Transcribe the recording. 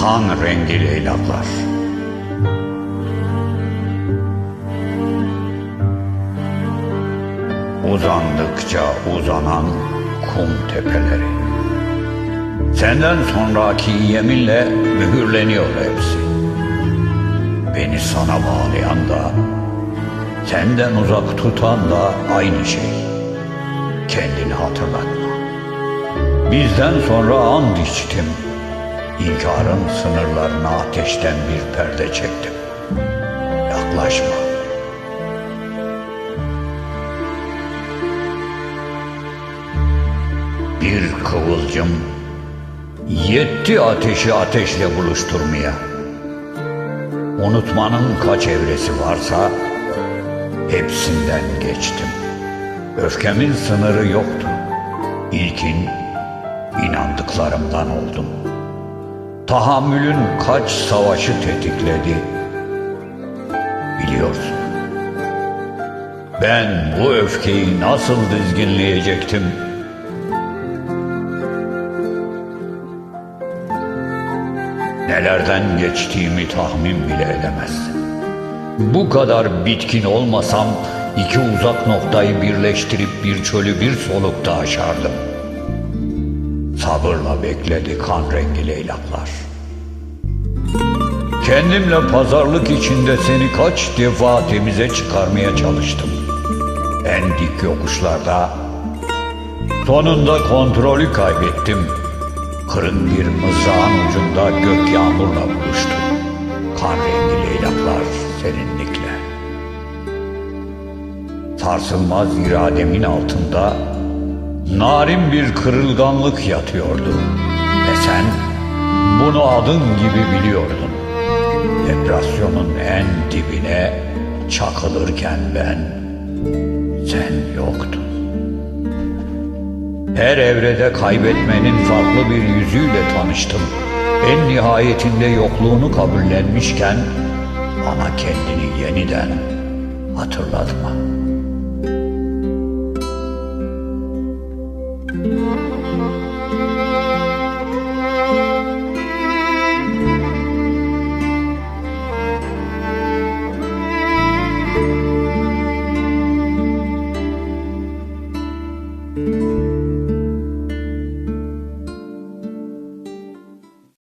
kan rengi leylaklar. Uzandıkça uzanan kum tepeleri. Senden sonraki yeminle mühürleniyor hepsi. Beni sana bağlayan da, senden uzak tutan da aynı şey. Kendini hatırlatma. Bizden sonra and içtim. İnkarın sınırlarına ateşten bir perde çektim. Yaklaşma. Bir kıvılcım yetti ateşi ateşle buluşturmaya. Unutmanın kaç evresi varsa hepsinden geçtim. Öfkemin sınırı yoktu. İlkin inandıklarımdan oldum. Tahammülün kaç savaşı tetikledi biliyorsun. Ben bu öfkeyi nasıl dizginleyecektim? Nelerden geçtiğimi tahmin bile edemezsin. Bu kadar bitkin olmasam iki uzak noktayı birleştirip bir çölü bir solukta aşardım. Sabırla bekledi kan rengi leylaklar. Kendimle pazarlık içinde seni kaç defa temize çıkarmaya çalıştım. En dik yokuşlarda sonunda kontrolü kaybettim. Kırık bir mızrağın ucunda gök yağmurla buluştu. Kan rengi leylaklar serinlikle. Sarsılmaz irademin altında narin bir kırılganlık yatıyordu. Ve sen bunu adın gibi biliyordun. Depresyonun en dibine çakılırken ben, sen yoktun. Her evrede kaybetmenin farklı bir yüzüyle tanıştım. En nihayetinde yokluğunu kabullenmişken ama kendini yeniden hatırlatma.